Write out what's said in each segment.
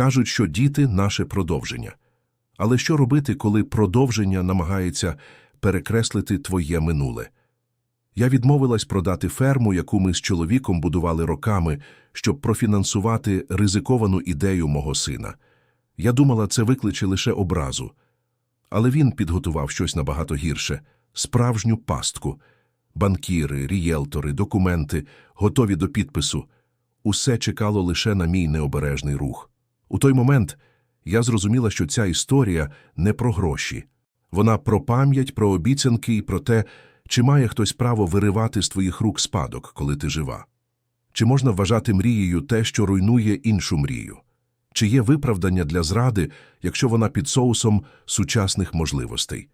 Кажуть, що діти наше продовження. Але що робити, коли продовження намагається перекреслити твоє минуле? Я відмовилась продати ферму, яку ми з чоловіком будували роками, щоб профінансувати ризиковану ідею мого сина. Я думала, це викличе лише образу. Але він підготував щось набагато гірше – справжню пастку. Банкіри, рієлтори, документи, готові до підпису. Усе чекало лише на мій необережний рух. У той момент я зрозуміла, що ця історія не про гроші. Вона про пам'ять, про обіцянки і про те, чи має хтось право виривати з твоїх рук спадок, коли ти жива. Чи можна вважати мрією те, що руйнує іншу мрію? Чи є виправдання для зради, якщо вона під соусом сучасних можливостей?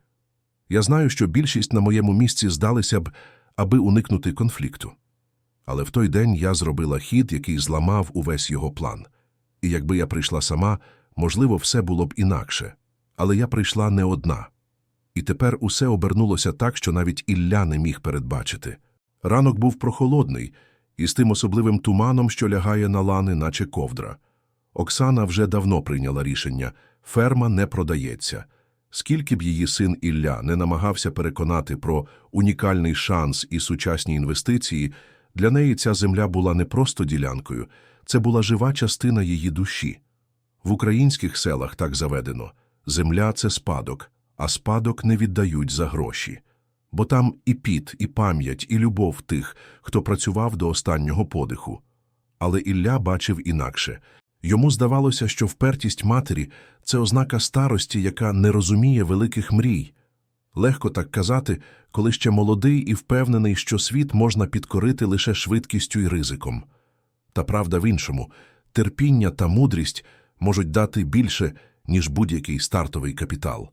Я знаю, що більшість на моєму місці здалися б, аби уникнути конфлікту. Але в той день я зробила хід, який зламав увесь його план. І якби я прийшла сама, можливо, все було б інакше. Але я прийшла не одна. І тепер усе обернулося так, що навіть Ілля не міг передбачити. Ранок був прохолодний, і з тим особливим туманом, що лягає на лани, наче ковдра. Оксана вже давно прийняла рішення – ферма не продається. Скільки б її син Ілля не намагався переконати про унікальний шанс і сучасні інвестиції, для неї ця земля була не просто ділянкою, це була жива частина її душі. В українських селах так заведено – земля – це спадок, а спадок не віддають за гроші. Бо там і піт, і пам'ять, і любов тих, хто працював до останнього подиху. Але Ілля бачив інакше. Йому здавалося, що впертість матері – це ознака старості, яка не розуміє великих мрій. Легко так казати, коли ще молодий і впевнений, що світ можна підкорити лише швидкістю і ризиком. Та правда в іншому – терпіння та мудрість можуть дати більше, ніж будь-який стартовий капітал.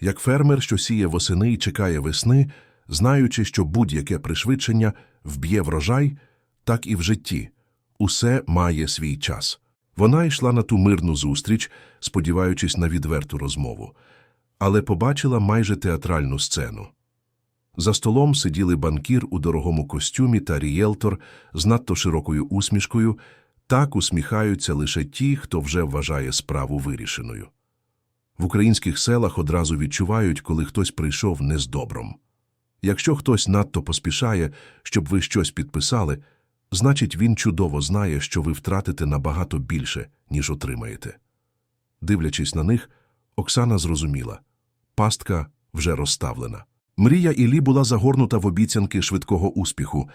Як фермер, що сіє восени і чекає весни, знаючи, що будь-яке пришвидшення вб'є врожай, так і в житті. Усе має свій час. Вона йшла на ту мирну зустріч, сподіваючись на відверту розмову, але побачила майже театральну сцену. За столом сиділи банкір у дорогому костюмі та рієлтор з надто широкою усмішкою, так усміхаються лише ті, хто вже вважає справу вирішеною. В українських селах одразу відчувають, коли хтось прийшов не з добром. Якщо хтось надто поспішає, щоб ви щось підписали, значить він чудово знає, що ви втратите набагато більше, ніж отримаєте. Дивлячись на них, Оксана зрозуміла – пастка вже розставлена. Мрія Іллі була загорнута в обіцянки швидкого успіху,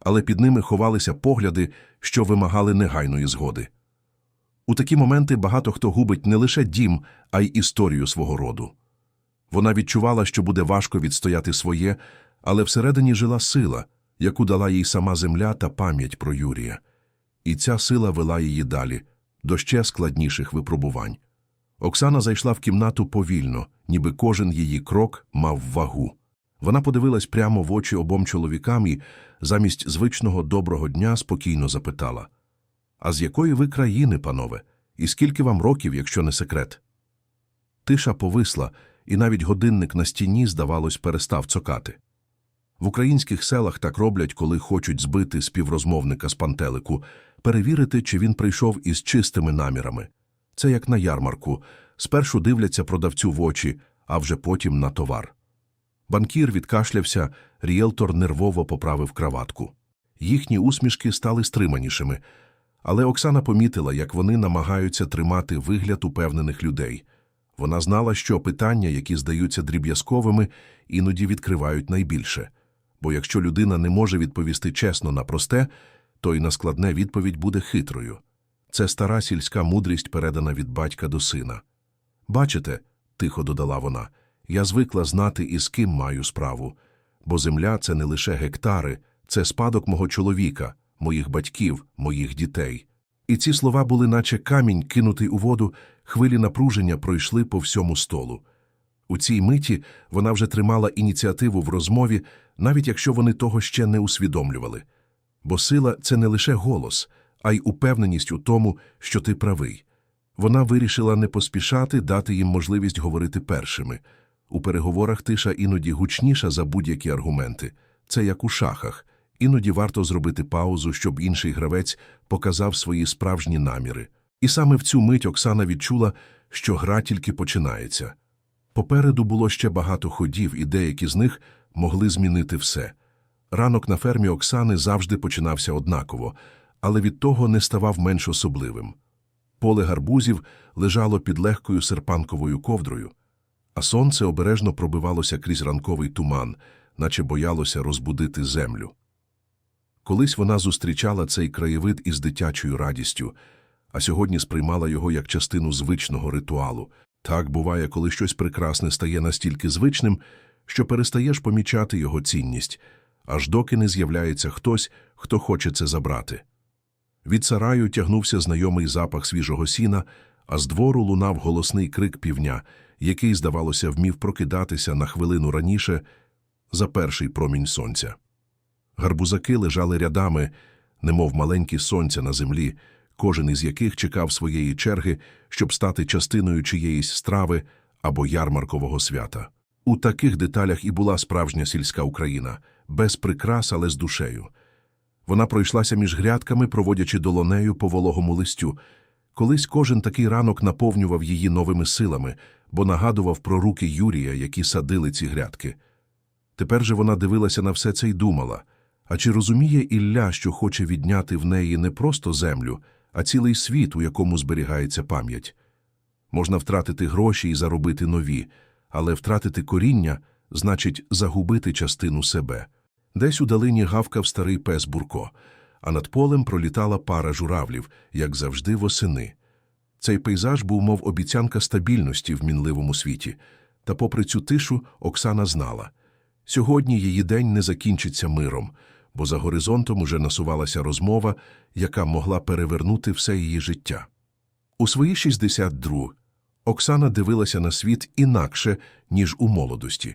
але під ними ховалися погляди, що вимагали негайної згоди. У такі моменти багато хто губить не лише дім, а й історію свого роду. Вона відчувала, що буде важко відстояти своє, але всередині жила сила, яку дала їй сама земля та пам'ять про Юрія. І ця сила вела її далі, до ще складніших випробувань. Оксана зайшла в кімнату повільно, ніби кожен її крок мав вагу. Вона подивилась прямо в очі обом чоловікам і, замість звичного доброго дня, спокійно запитала А з якої ви країни, панове, і скільки вам років, якщо не секрет? Тиша повисла, і навіть годинник на стіні, здавалось, перестав цокати. В українських селах так роблять, коли хочуть збити співрозмовника з пантелику, перевірити, чи він прийшов із чистими намірами. Це як на ярмарку. Спершу дивляться продавцю в очі, а вже потім на товар. Банкір відкашлявся, ріелтор нервово поправив краватку. Їхні усмішки стали стриманішими, але Оксана помітила, як вони намагаються тримати вигляд упевнених людей. Вона знала, що питання, які здаються дріб'язковими, іноді відкривають найбільше. Бо якщо людина не може відповісти чесно на просте, то й на складне відповідь буде хитрою. Це стара сільська мудрість, передана від батька до сина. Бачите, тихо додала вона, я звикла знати, із ким маю справу, бо земля це не лише гектари, це спадок мого чоловіка, моїх батьків, моїх дітей. І ці слова були, наче камінь, кинутий у воду, хвилі напруження пройшли по всьому столу. У цій миті вона вже тримала ініціативу в розмові, навіть якщо вони того ще не усвідомлювали. Бо сила це не лише голос, а й упевненість у тому, що ти правий. Вона вирішила не поспішати дати їм можливість говорити першими. У переговорах тиша іноді гучніша за будь-які аргументи. Це як у шахах. Іноді варто зробити паузу, щоб інший гравець показав свої справжні наміри. І саме в цю мить Оксана відчула, що гра тільки починається. Попереду було ще багато ходів, і деякі з них могли змінити все. Ранок на фермі Оксани завжди починався однаково, але від того не ставав менш особливим. Поле гарбузів лежало під легкою серпанковою ковдрою, а сонце обережно пробивалося крізь ранковий туман, наче боялося розбудити землю. Колись вона зустрічала цей краєвид із дитячою радістю, а сьогодні сприймала його як частину звичного ритуалу. Так буває, коли щось прекрасне стає настільки звичним, що перестаєш помічати його цінність, аж доки не з'являється хтось, хто хоче це забрати. Від сараю тягнувся знайомий запах свіжого сіна, а з двору лунав голосний крик півня, який, здавалося, вмів прокидатися на хвилину раніше за перший промінь сонця. Гарбузаки лежали рядами, немов маленькі сонця на землі, кожен із яких чекав своєї черги, щоб стати частиною чиєїсь страви або ярмаркового свята. У таких деталях і була справжня сільська Україна, без прикрас, але з душею. Вона пройшлася між грядками, проводячи долонею по вологому листю. Колись кожен такий ранок наповнював її новими силами, бо нагадував про руки Юрія, які садили ці грядки. Тепер же вона дивилася на все це й думала, а чи розуміє Ілля, що хоче відняти в неї не просто землю, а цілий світ, у якому зберігається пам'ять? Можна втратити гроші і заробити нові, але втратити коріння значить загубити частину себе. Десь у долині гавкав старий пес Бурко, а над полем пролітала пара журавлів, як завжди восени. Цей пейзаж був мов обіцянка стабільності в мінливому світі, та попри цю тишу Оксана знала – Сьогодні її день не закінчиться миром, бо за горизонтом уже насувалася розмова, яка могла перевернути все її життя. У свої 62 Оксана дивилася на світ інакше, ніж у молодості.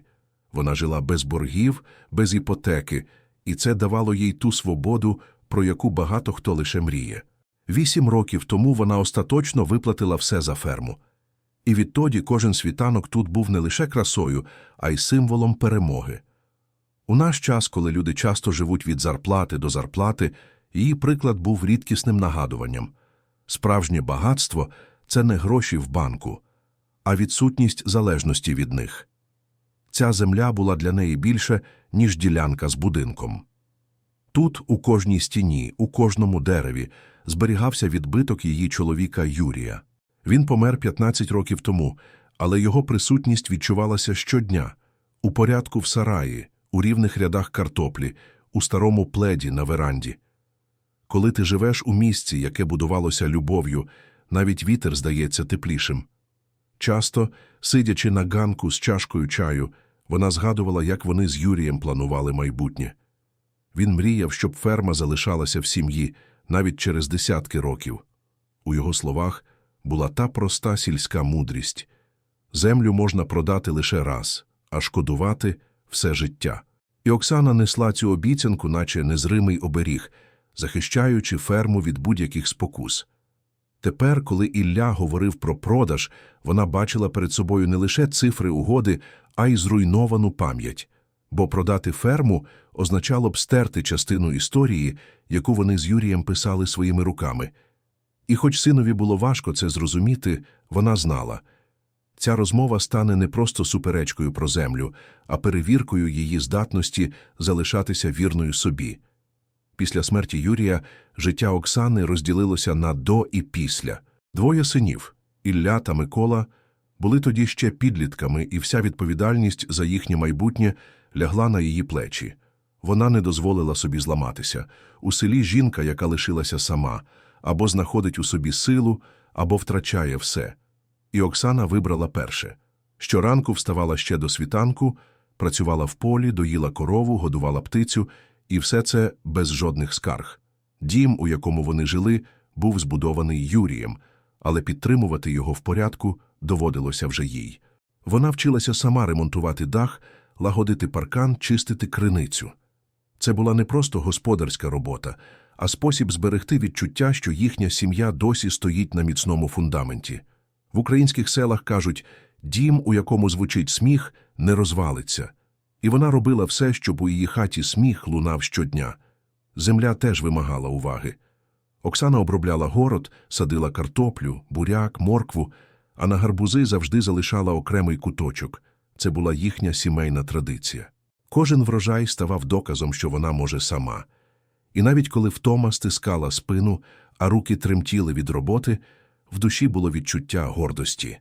Вона жила без боргів, без іпотеки, і це давало їй ту свободу, про яку багато хто лише мріє. Вісім років тому вона остаточно виплатила все за ферму. І відтоді кожен світанок тут був не лише красою, а й символом перемоги. У наш час, коли люди часто живуть від зарплати до зарплати, її приклад був рідкісним нагадуванням. Справжнє багатство це не гроші в банку, а відсутність залежності від них. Ця земля була для неї більше, ніж ділянка з будинком. Тут, у кожній стіні, у кожному дереві, зберігався відбиток її чоловіка Юрія. Він помер 15 років тому, але його присутність відчувалася щодня у порядку в сараї, у рівних рядах картоплі, у старому пледі на веранді. Коли ти живеш у місці, яке будувалося любов'ю, навіть вітер здається теплішим. Часто, сидячи на ганку з чашкою чаю, вона згадувала, як вони з Юрієм планували майбутнє. Він мріяв, щоб ферма залишалася в сім'ї навіть через десятки років. У його словах була та проста сільська мудрість землю можна продати лише раз, а шкодувати все життя. І Оксана несла цю обіцянку, наче незримий оберіг, захищаючи ферму від будь-яких спокус. Тепер, коли Ілля говорив про продаж, вона бачила перед собою не лише цифри угоди, а й зруйновану пам'ять. Бо продати ферму означало б стерти частину історії, яку вони з Юрієм писали своїми руками. І хоч синові було важко це зрозуміти, вона знала – Ця розмова стане не просто суперечкою про землю, а перевіркою її здатності залишатися вірною собі. Після смерті Юрія життя Оксани розділилося на до і після. Двоє синів Ілля та Микола були тоді ще підлітками, і вся відповідальність за їхнє майбутнє лягла на її плечі. Вона не дозволила собі зламатися. У селі жінка, яка лишилася сама, або знаходить у собі силу, або втрачає все. І Оксана вибрала перше. Щоранку вставала ще до світанку, працювала в полі, доїла корову, годувала птицю, і все це без жодних скарг. Дім, у якому вони жили, був збудований Юрієм, але підтримувати його в порядку доводилося вже їй. Вона вчилася сама ремонтувати дах, лагодити паркан, чистити криницю. Це була не просто господарська робота, а спосіб зберегти відчуття, що їхня сім'я досі стоїть на міцному фундаменті. В українських селах кажуть дім, у якому звучить сміх, не розвалиться. І вона робила все, щоб у її хаті сміх лунав щодня. Земля теж вимагала уваги. Оксана обробляла город, садила картоплю, буряк, моркву, а на гарбузи завжди залишала окремий куточок. Це була їхня сімейна традиція. Кожен врожай ставав доказом, що вона може сама. І навіть коли втома стискала спину, а руки тремтіли від роботи, в душі було відчуття гордості.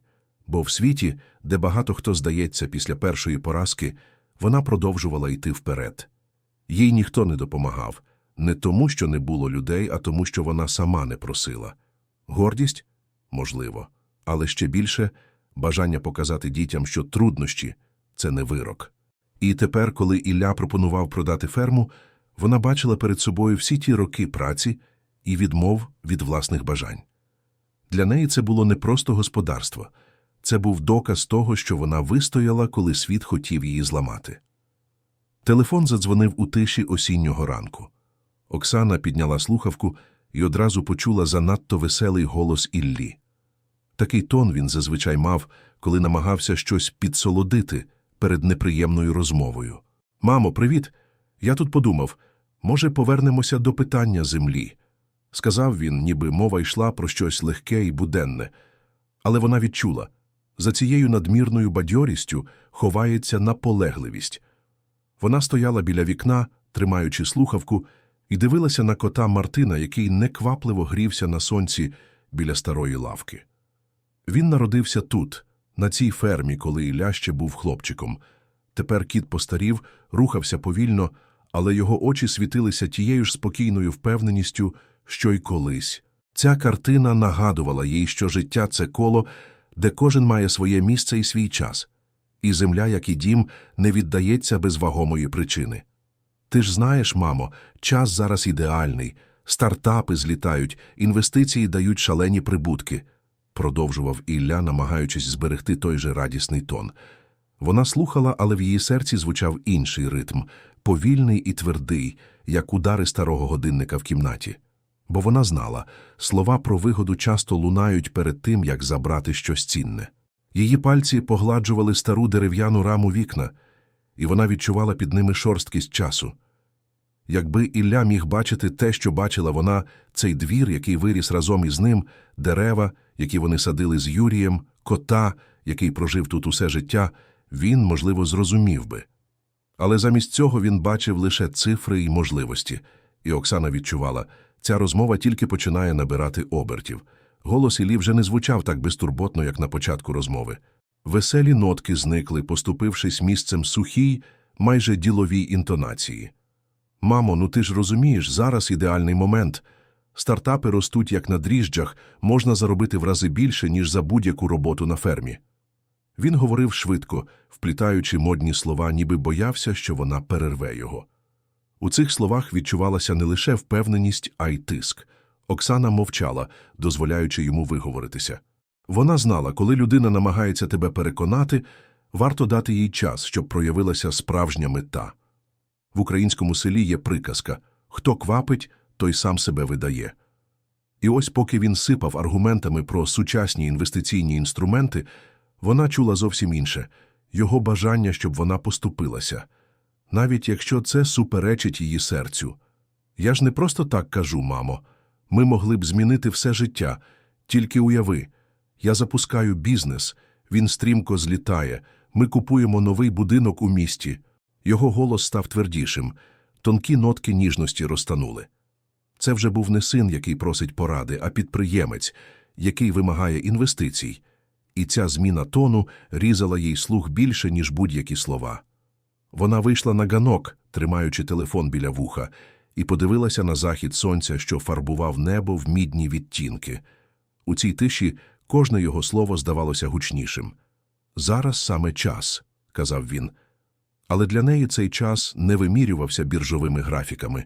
Бо в світі, де багато хто здається після першої поразки, вона продовжувала йти вперед. Їй ніхто не допомагав, не тому, що не було людей, а тому, що вона сама не просила. Гордість? Можливо. Але ще більше бажання показати дітям, що труднощі – це не вирок. І тепер, коли Ілля пропонував продати ферму, вона бачила перед собою всі ті роки праці і відмов від власних бажань. Для неї це було не просто господарство, це був доказ того, що вона вистояла, коли світ хотів її зламати. Телефон задзвонив у тиші осіннього ранку. Оксана підняла слухавку і одразу почула занадто веселий голос Іллі. Такий тон він зазвичай мав, коли намагався щось підсолодити перед неприємною розмовою. Мамо, привіт! Я тут подумав, може, повернемося до питання землі. Сказав він, ніби мова йшла про щось легке і буденне. Але вона відчула за цією надмірною бадьорістю ховається наполегливість. Вона стояла біля вікна, тримаючи слухавку, і дивилася на кота Мартина, який неквапливо грівся на сонці біля старої лавки. Він народився тут, на цій фермі, коли Ілля ще був хлопчиком. Тепер кіт постарів, рухався повільно, але його очі світилися тією ж спокійною впевненістю, що й колись. Ця картина нагадувала їй, що життя це коло, де кожен має своє місце і свій час, і земля, як і дім, не віддається без вагомої причини. Ти ж знаєш, мамо, час зараз ідеальний, стартапи злітають, інвестиції дають шалені прибутки, продовжував Ілля, намагаючись зберегти той же радісний тон. Вона слухала, але в її серці звучав інший ритм, повільний і твердий, як удари старого годинника в кімнаті. Бо вона знала, слова про вигоду часто лунають перед тим, як забрати щось цінне. Її пальці погладжували стару дерев'яну раму вікна, і вона відчувала під ними шорсткість часу. Якби Ілля міг бачити те, що бачила вона, цей двір, який виріс разом із ним, дерева, які вони садили з Юрієм, кота, який прожив тут усе життя, він, можливо, зрозумів би. Але замість цього він бачив лише цифри і можливості, і Оксана відчувала, ця розмова тільки починає набирати обертів. Голос Іллі вже не звучав так безтурботно, як на початку розмови. Веселі нотки зникли, поступившись місцем сухій, майже діловій інтонації. Мамо, ну ти ж розумієш, зараз ідеальний момент. Стартапи ростуть як на дріжджах, можна заробити в рази більше, ніж за будь-яку роботу на фермі. Він говорив швидко, вплітаючи модні слова, ніби боявся, що вона перерве його. У цих словах відчувалася не лише впевненість, а й тиск. Оксана мовчала, дозволяючи йому виговоритися. Вона знала, коли людина намагається тебе переконати, варто дати їй час, щоб проявилася справжня мета. В українському селі є приказка «Хто квапить, той сам себе видає». І ось поки він сипав аргументами про сучасні інвестиційні інструменти, вона чула зовсім інше – його бажання, щоб вона поступилася. Навіть якщо це суперечить її серцю. Я ж не просто так кажу, мамо. Ми могли б змінити все життя. Тільки уяви. Я запускаю бізнес, він стрімко злітає, ми купуємо новий будинок у місті. Його голос став твердішим, тонкі нотки ніжності розтанули. Це вже був не син, який просить поради, а підприємець, який вимагає інвестицій. І ця зміна тону різала їй слух більше, ніж будь-які слова. Вона вийшла на ганок, тримаючи телефон біля вуха, і подивилася на захід сонця, що фарбував небо в мідні відтінки. У цій тиші кожне його слово здавалося гучнішим. Зараз саме час, казав він. Але для неї цей час не вимірювався біржовими графіками.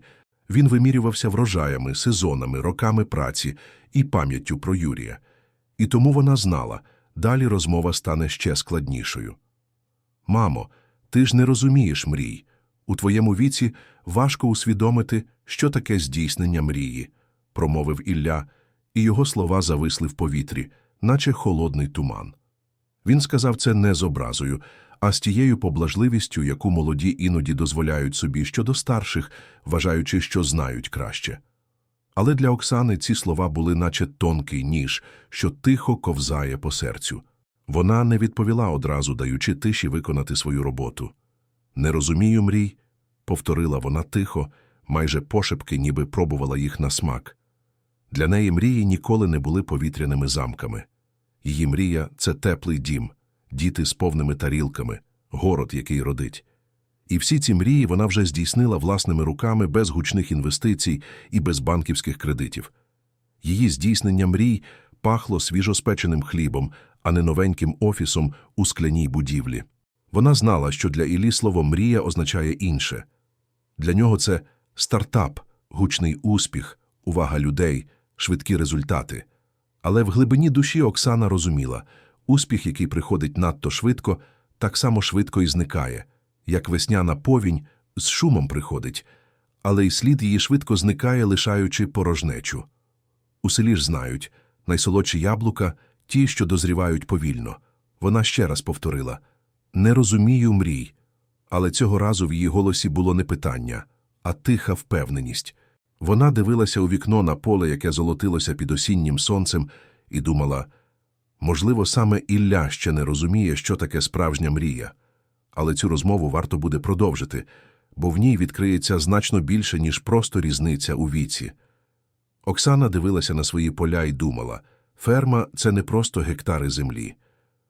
Він вимірювався врожаями, сезонами, роками праці і пам'яттю про Юрія. І тому вона знала, далі розмова стане ще складнішою. Мамо, ти ж не розумієш мрій. У твоєму віці важко усвідомити, що таке здійснення мрії, промовив Ілля, і його слова зависли в повітрі, наче холодний туман. Він сказав це не з образою, а з тією поблажливістю, яку молоді іноді дозволяють собі щодо старших, вважаючи, що знають краще. Але для Оксани ці слова були наче тонкий ніж, що тихо ковзає по серцю. Вона не відповіла одразу, даючи тиші виконати свою роботу. Не розумію мрій, повторила вона тихо, майже пошепки, ніби пробувала їх на смак. Для неї мрії ніколи не були повітряними замками. Її мрія це теплий дім, діти з повними тарілками, город, який родить. І всі ці мрії вона вже здійснила власними руками без гучних інвестицій і без банківських кредитів. Її здійснення мрій пахло свіжоспеченим хлібом, а не новеньким офісом у скляній будівлі. Вона знала, що для Іллі слово «мрія» означає інше. Для нього це стартап, гучний успіх, увага людей, швидкі результати. Але в глибині душі Оксана розуміла, успіх, який приходить надто швидко, так само швидко і зникає, як весняна повінь з шумом приходить, але й слід її швидко зникає, лишаючи порожнечу. У селі ж знають, найсолодші яблука – ті, що дозрівають повільно. Вона ще раз повторила «Не розумію мрій». Але цього разу в її голосі було не питання, а тиха впевненість. Вона дивилася у вікно на поле, яке золотилося під осіннім сонцем, і думала, можливо, саме Ілля ще не розуміє, що таке справжня мрія. Але цю розмову варто буде продовжити, бо в ній відкриється значно більше, ніж просто різниця у віці. Оксана дивилася на свої поля і думала, ферма – це не просто гектари землі.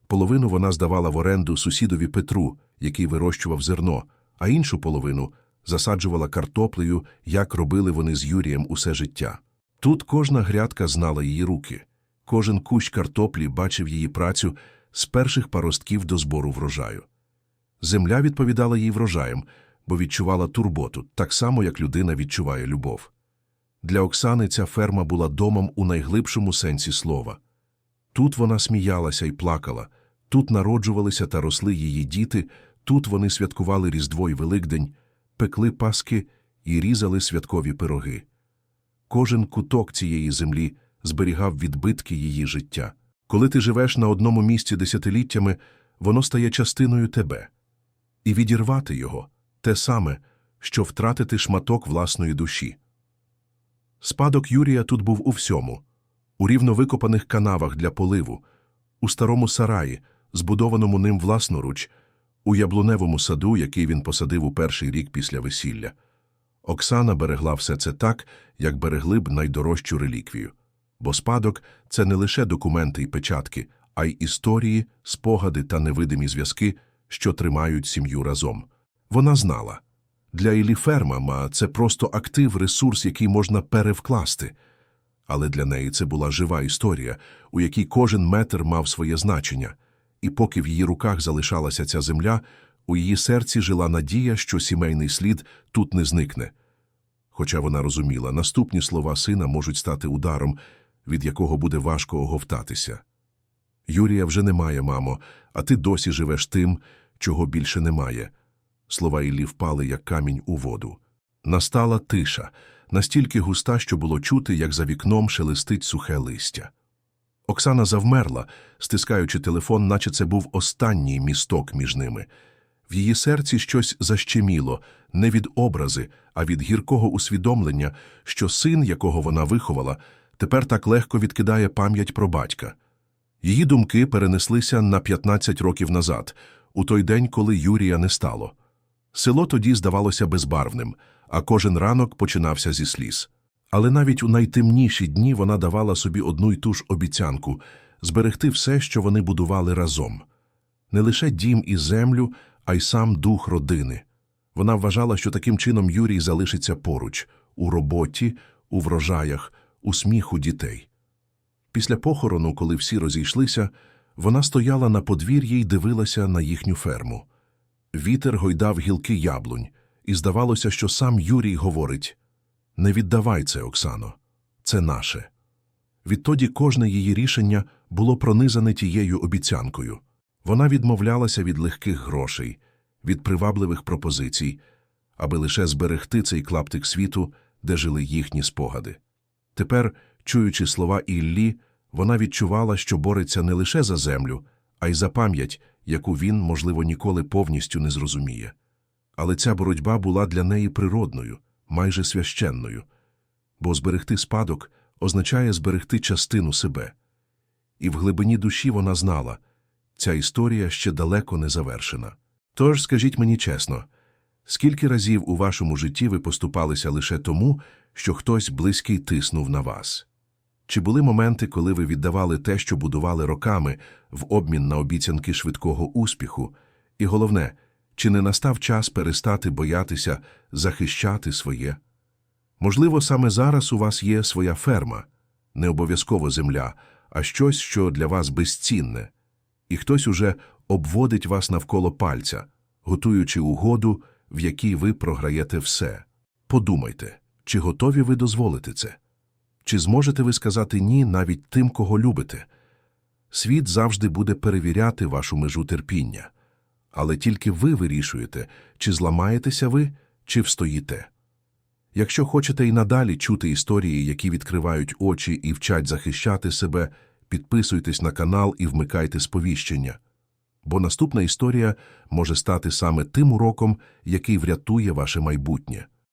Половину вона здавала в оренду сусідові Петру, який вирощував зерно, а іншу половину засаджувала картоплею, як робили вони з Юрієм усе життя. Тут кожна грядка знала її руки. Кожен кущ картоплі бачив її працю з перших паростків до збору врожаю. Земля відповідала їй врожаєм, бо відчувала турботу, так само, як людина відчуває любов. Для Оксани ця ферма була домом у найглибшому сенсі слова. Тут вона сміялася і плакала, тут народжувалися та росли її діти, тут вони святкували Різдво й Великдень, пекли паски і різали святкові пироги. Кожен куток цієї землі зберігав відбитки її життя. Коли ти живеш на одному місці десятиліттями, воно стає частиною тебе. І відірвати його те саме, що втратити шматок власної душі. Спадок Юрія тут був у всьому у рівно викопаних канавах для поливу, у старому сараї, збудованому ним власноруч, у яблуневому саду, який він посадив у перший рік після весілля. Оксана берегла все це так, як берегли б найдорожчу реліквію. Бо спадок це не лише документи і печатки, а й історії, спогади та невидимі зв'язки, що тримають сім'ю разом. Вона знала. Для Ілі ферма це просто актив, ресурс, який можна перевкласти. Але для неї це була жива історія, у якій кожен метр мав своє значення. І поки в її руках залишалася ця земля, у її серці жила надія, що сімейний слід тут не зникне. Хоча вона розуміла, наступні слова сина можуть стати ударом, від якого буде важко оговтатися. Юрія вже немає, мамо, а ти досі живеш тим, чого більше немає. Слова Іллі впали, як камінь у воду. Настала тиша, настільки густа, що було чути, як за вікном шелестить сухе листя. Оксана завмерла, стискаючи телефон, наче це був останній місток між ними. В її серці щось защеміло, не від образи, а від гіркого усвідомлення, що син, якого вона виховала, тепер так легко відкидає пам'ять про батька. Її думки перенеслися на 15 років назад, у той день, коли Юрія не стало. Село тоді здавалося безбарвним, а кожен ранок починався зі сліз. Але навіть у найтемніші дні вона давала собі одну й ту ж обіцянку зберегти все, що вони будували разом. Не лише дім і землю, а й сам дух родини. Вона вважала, що таким чином Юрій залишиться поруч у роботі, у врожаях, у сміху дітей. Після похорону, коли всі розійшлися, вона стояла на подвір'ї й дивилася на їхню ферму. Вітер гойдав гілки яблунь, і здавалося, що сам Юрій говорить не віддавай це, Оксано, це наше. Відтоді кожне її рішення було пронизане тією обіцянкою. Вона відмовлялася від легких грошей, від привабливих пропозицій, аби лише зберегти цей клаптик світу, де жили їхні спогади. Тепер, чуючи слова Іллі, вона відчувала, що бореться не лише за землю, а й за пам'ять, яку він, можливо, ніколи повністю не зрозуміє. Але ця боротьба була для неї природною, майже священною. бо зберегти спадок означає зберегти частину себе. І в глибині душі вона знала – ця історія ще далеко не завершена. Тож, скажіть мені чесно, скільки разів у вашому житті ви поступалися лише тому, що хтось близький тиснув на вас? Чи були моменти, коли ви віддавали те, що будували роками, в обмін на обіцянки швидкого успіху? І головне, чи не настав час перестати боятися захищати своє? Можливо, саме зараз у вас є своя ферма, не обов'язково земля, а щось, що для вас безцінне, і хтось уже обводить вас навколо пальця, готуючи угоду, в якій ви програєте все. Подумайте, чи готові ви дозволити це? Чи зможете ви сказати ні навіть тим, кого любите? Світ завжди буде перевіряти вашу межу терпіння, але тільки ви вирішуєте, чи зламаєтеся ви, чи встоїте. Якщо хочете і надалі чути історії, які відкривають очі і вчать захищати себе, підписуйтесь на канал і вмикайте сповіщення. Бо наступна історія може стати саме тим уроком, який врятує ваше майбутнє.